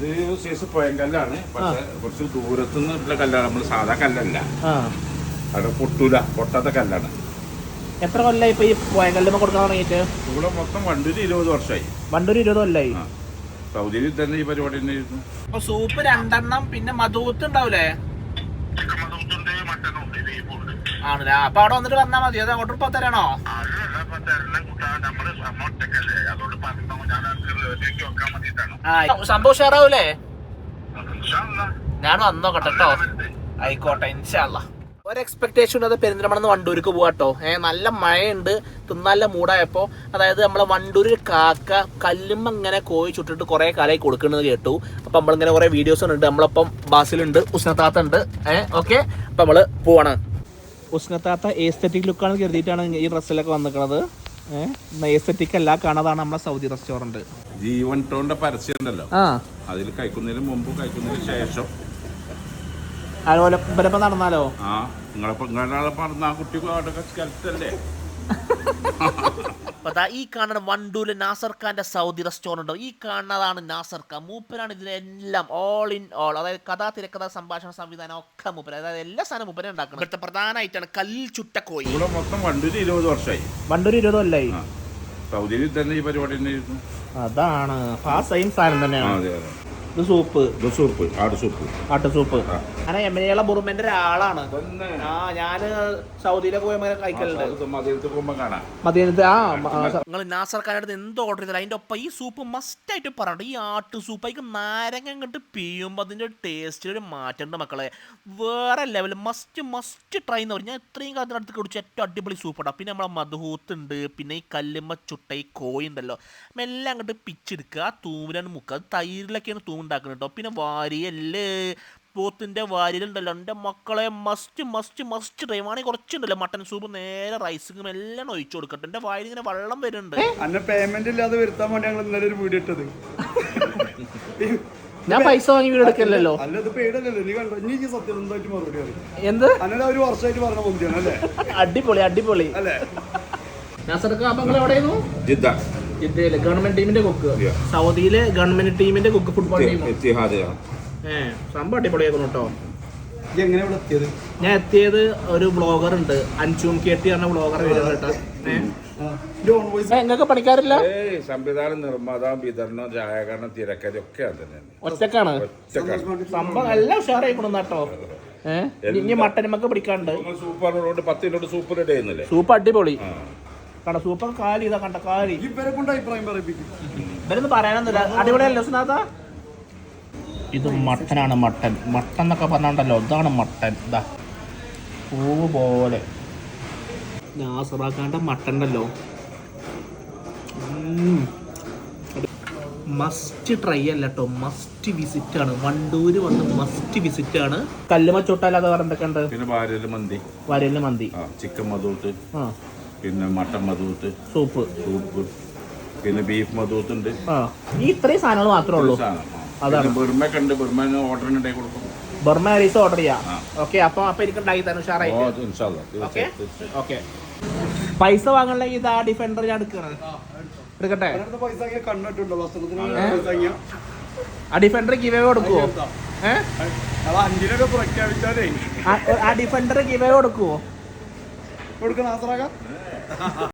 ഇത് സൈസ് പോയങ്കല്ലാണ് പക്ഷെ കുറച്ച് ദൂരത്തു നിന്നുള്ള കല്ലാണ്. നമ്മൾ സാധാ കല്ലല്ല. ആ. അവിടെ പൊട്ടൂല. പൊട്ടാത്ത കല്ലാണ്. എത്ര കൊല്ലായി ഇപ്പൊ ഈ പോയങ്കല്ലുമ്പോ കൊടുക്കാൻ തുടങ്ങിയിട്ട്? ഇവിടെ മൊത്തം വണ്ടൂര് ഇരുപത് വർഷമായി വണ്ടൂര് ഇരുപത് കൊല്ലായി? ആ. സൗദിയിൽ തന്നെ ഈ പരിപാടി തന്നെ അപ്പൊ സൂപ്പ് രണ്ടെണ്ണം പിന്നെ മധുത്ത് ഉണ്ടാവൂലേ? ആണല്ലേ? അപ്പൊ അവിടെ വന്നിട്ട് വന്നാ മതി. അത് അങ്ങോട്ട് ഇപ്പൊ തരണോ? സംഭവം ഷെയറാവൂലേ ഞാൻ വന്നോക്കട്ടെ കേട്ടോ ആയിക്കോട്ടെ ഇൻഷാല്ല ഒരു എക്സ്പെക്ടേഷൻ അത് പെരിന്തൽമണ്ണ വണ്ടൂർക്ക് പോവാട്ടോ ഏഹ് നല്ല മഴയുണ്ട്. തിന്നാല മൂടായപ്പോ അതായത് നമ്മളെ വണ്ടൂരിൽ കാക്ക കല്ലും ഇങ്ങനെ കോഴി ചുട്ടിട്ട് കുറെ കാലായി കൊടുക്കുന്നത് കേട്ടു. അപ്പൊ നമ്മളിങ്ങനെ കുറെ വീഡിയോസ് ഉണ്ട് നമ്മളിപ്പം ബാസിലുണ്ട് ഉഷ്ണത്താത്ത ഉണ്ട്. ഏഹ് ഓക്കെ? അപ്പൊ നമ്മൾ പോവാണ്. ഉഷ്ണത്താത്ത ഏസ്തറ്റിക് ലുക്കാണ് കരുതിയിട്ടാണ് ഈ ഡ്രസ്സിലൊക്കെ വന്നിരിക്കുന്നത് ഏഹ് ഏസ്തറ്റിക് അല്ല കാണാതാണ് നമ്മളെ സൗദി റെസ്റ്റോറന്റ് ജീവൻ ടോണിന്റെ പരസ്യം ഉണ്ടല്ലോ. അതിൽ കഴിക്കുന്നതിന് മുമ്പ് കഴിക്കുന്നതിന് ശേഷം. അതുപോലെ ഇവരപ്പം നടന്നാലോ? ആ നിങ്ങളെ പറഞ്ഞ ആ കുട്ടി സ്കെൽറ്റല്ലേ അപ്പൊ ദാ ഈ കാണുന്ന വണ്ടൂൽ നാസർ ഖാന്റെ സൗദി റെസ്റ്റോറന്റ് ഈ കാണുന്നതാണ് നാസർ ഖാൻ. മൂപ്പരാണ് ഇതിലെല്ലാം ഓൾ ഇൻ ഓൾ അതായത് കഥാ തിരക്കഥ സംഭാഷണ സംവിധാനം ഒക്കെ മൂപ്പര. അതായത് എല്ലാ സാധനം മൂപ്പര ഉണ്ടാക്കുന്നത്. ഇവിടുത്തെ പ്രധാനമായിട്ടാണ് കൽ ചുട്ട കോഴി ഇവിടെ മൊത്തം വണ്ടൂര് ഇരുപത് വർഷമായി വണ്ടൂര് ഇരുപത് കൊല്ലായി. സൗദിയിൽ തന്നെ ഈ പരിപാടി തന്നെ ആയിരുന്നു അതാണ്. ആ സെയിം സാധനം തന്നെയാണ്. അതെ അതെ. ഇത് സൂപ്പ്. ഇത് സൂപ്പ്. ആട് സൂപ്പ്. ആട്ട സൂപ്പ്. ആ. അങ്ങനെ എമ്മനിയുള്ള ബുറുമന്റെ ഒരാളാണ്. ആ ഞാൻ സൗദിയിലൊക്കെ പോയി കഴിക്കലുണ്ട്. മതിയത്ത് പോകുമ്പോ കാണാം. മദീനത്ത് ആ നിങ്ങൾ നാസർ ഖാനടുത്ത് എന്ത് ഓർഡർ ചെയ്താലും അതിന്റെ ഒപ്പം ഈ സൂപ്പ് മസ്റ്റ് ആയിട്ട് പറയണ്ട ഈ ആട്ട് സൂപ്പ് അതിക്ക് നാരങ്ങ അങ്ങോട്ട് പിയുമ്പോൾ അതിന്റെ ടേസ്റ്റിൽ ഒരു മാറ്റമുണ്ട് മക്കളെ. വേറെ ലെവൽ മസ്റ്റ് മസ്റ്റ് ട്രൈ എന്ന് പറഞ്ഞാൽ ഇത്രയും കാലത്തിനടുത്ത് കുടിച്ച ഏറ്റവും അടിപൊളി സൂപ്പ് ഉണ്ടാവും പിന്നെ നമ്മളെ മധുഹൂത്ത് ഉണ്ട് പിന്നെ ഈ കല്ലുമ്മ ചുട്ടൈ കോയി കോഴി ഉണ്ടല്ലോ. എല്ലാം അങ്ങോട്ട് പിച്ചെടുക്കുക. ആ തൂമിലാണ് മുക്കുക. അത് തൈരിലൊക്കെയാണ് തൂമുണ്ടാക്കുന്നത് കേട്ടോ പിന്നെ വാരിയല്ലേ? പോത്തിന്റെ വാരിയിലുണ്ടല്ലോ. എന്റെ മക്കളെ മസ്റ്റ് മസ്റ്റ് മസ്റ്റ് ആണെങ്കിൽ കുറച്ചുണ്ടല്ലോ. മട്ടൻ സൂപ്പ് നേരെ റൈസും എല്ലാം ഒഴിച്ചു കൊടുക്കട്ടെ. എന്റെ വായിൽ ഇങ്ങനെ വെള്ളം വരുന്നുണ്ട്. അന്നെ പേയ്മെന്റ് ഇല്ലാതെ വരുത്താൻ വേണ്ടി ഞങ്ങൾ ഇന്നലെ ഒരു വീഡിയോ ഇട്ടത്. ഞാൻ പൈസ വാങ്ങി വീട് എടുക്കല്ലോ അല്ല ഇത് പേടല്ലല്ലോ. നീ കണ്ടോ? നീ സത്യം മറുപടി എന്ത്? അന്നെ ഒരു വർഷമായിട്ട് പറഞ്ഞ പൊന്തിയാണ് അല്ലേ? അടിപൊളി അടിപൊളി. അല്ലേ? എവിടെയായിരുന്നു ജിദ്ദ. ജിദ്ദയിൽ ഗവൺമെന്റ് ടീമിന്റെ കുക്ക് സൗദിയിലെ ഗവൺമെന്റ് ടീമിന്റെ കുക്ക് ഫുട്ബോൾ ടീം ഏഹ് സംഭവം അടിപൊളിയായിരുന്നു കേട്ടോ. ഇത് എങ്ങനെ ഇവിടെ ഞാൻ എത്തിയത് ഒരു ബ്ലോഗർ ഉണ്ട്. അഞ്ചും കേട്ടി പറഞ്ഞ ബ്ലോഗർ വോയിസ് നിങ്ങൾക്ക് പണിക്കാരില്ല? സംവിധാനം നിർമ്മാതാവും വിതരണം ഛായാകരണം തിരക്കഥ ഒക്കെ അത് തന്നെയാണ്. ഒറ്റക്കാണ്? സംഭവം എല്ലാം ഉഷാറായിക്കണം കേട്ടോ ഏഹ് ഇനി മട്ടനുമൊക്കെ പിടിക്കാണ്ട്. സൂപ്പർ പത്ത് കിലോട്ട് സൂപ്പർ റെഡി ചെയ്യുന്നില്ലേ സൂപ്പ് അടിപൊളി. കണ്ട സൂപ്പർ കാലി ഇതാ കണ്ട കാലി. ഇവരെ കൊണ്ട് അഭിപ്രായം പറയിപ്പിക്കും. ഇവരൊന്നും പറയാനൊന്നുമില്ല. അടിപൊളിയല്ലോ സുനാഥ ഇത് മട്ടനാണ് മട്ടൻ. മട്ടൻ എന്നൊക്കെ പറഞ്ഞുണ്ടല്ലോ. ഇതാണ് മട്ടൻ. ഇതാ. പൂവ് പോലെ. നാസറാക്കാന്റെ മട്ടൻ ഉണ്ടല്ലോ. മസ്റ്റ് ട്രൈ അല്ല കേട്ടോ മസ്റ്റ് വിസിറ്റ് ആണ്. വണ്ടൂര് വന്ന് മസ്റ്റ് വിസിറ്റ് ആണ്. കല്ലുമ ചുട്ടാലാതെ വേറെ എന്തൊക്കെ ഉണ്ട് പിന്നെ ഭാര്യയിൽ മന്തി. വരയിൽ മന്തി. ആ ചിക്കൻ മതോട്ട് ആ. പിന്നെ മട്ടൻ മധൂത്ത്. സൂപ്പ്. സൂപ്പ്. പിന്നെ ബീഫ് മധൂത്ത് ഉണ്ട് ആ ഈ ഇത്രയും സാധനങ്ങൾ മാത്രമേ ഉള്ളൂ. അതാണ്. ബർമൊക്കെ ഉണ്ട്. ബർമ ഓർഡർ ഉണ്ടായി കൊടുക്കും. ബർമ്മ റൈസ് ഓർഡർ ചെയ്യാം. ഓക്കെ അപ്പൊ അപ്പൊ എനിക്ക് ഉണ്ടാക്കി തരാം. ഓ ഉഷാറായി ഓക്കെ. ഓക്കെ പൈസ വാങ്ങാനുള്ള ഇത് ആ ഡിഫൻഡർ ഞാൻ എടുക്കണത് എടുക്കട്ടെ ആ ഡിഫൻഡർ ഗിവ് കൊടുക്കുവോ? ഏഹ് ആ ഡിഫൻഡർ ഗിവ് കൊടുക്കുവോ? കൊടുക്കണം ആസറാക്കാം